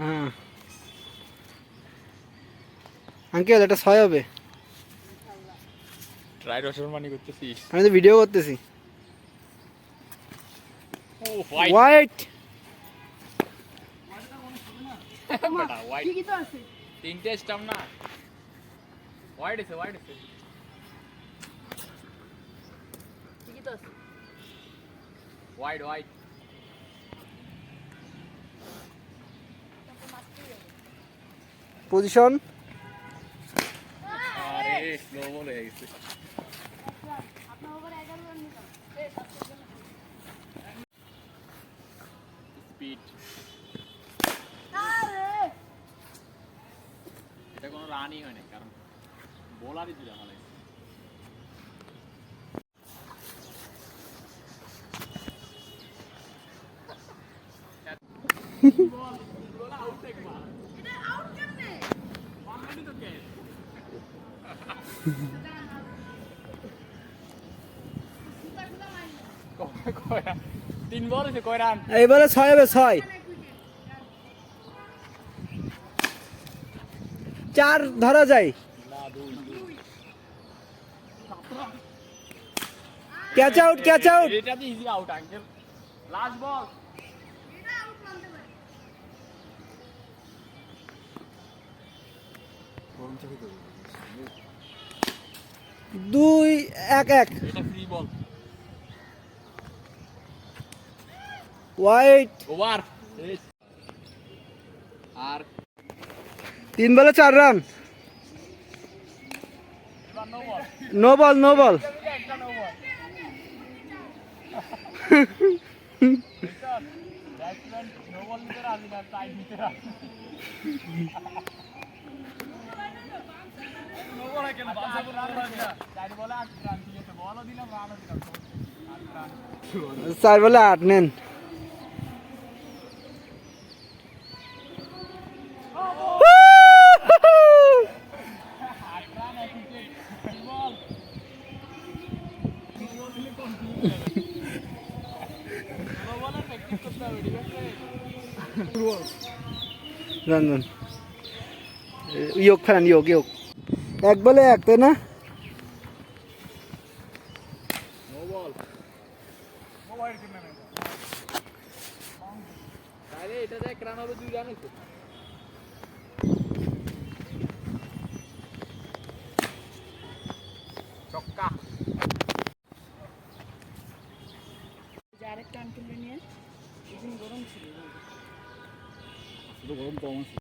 হ্যাঁ আঙ্কেল এটা ছয় হবে। ট্রাই রসর মানি করতেছিস। আমি তো ভিডিও করতেছি। ও হোয়াইট হোয়াইট বেটা হোয়াইট ঠিকই তো আছে। তিনটে স্টাম না হোয়াইট আছে হোয়াইট আছে। ঠিকই তো আছে। হোয়াইট হোয়াইট পজিশন আরে স্লো বল হয়ে গেছে আপনার ওভার এগারো রান নিলাম স্পিড আরে এটা কোনো রানই হয় না কারণ বোলারই দিলাম মানে এইবারে ছয় হবে ছয়। চার ধরা যায়। ক্যাচ আউট ক্যাচ আউট এটা তো easy out uncle last ball দুই এক এক। বল হোয়াইট ওভার আর তিন বলে চার run. No ball no ball no. Ball চার বলে আট নেন আট রান এক উইকেট বল নো বলে প্র্যাকটিস করতে হবে ঠিক আছে রান। রান ইয়োগ ফেলান ইয়োগ ইয়োগ। এক বলে এক তাই না? যে আরেকটা আঙ্কেল নিয়ে। গরম ছিল গরম কম আছে।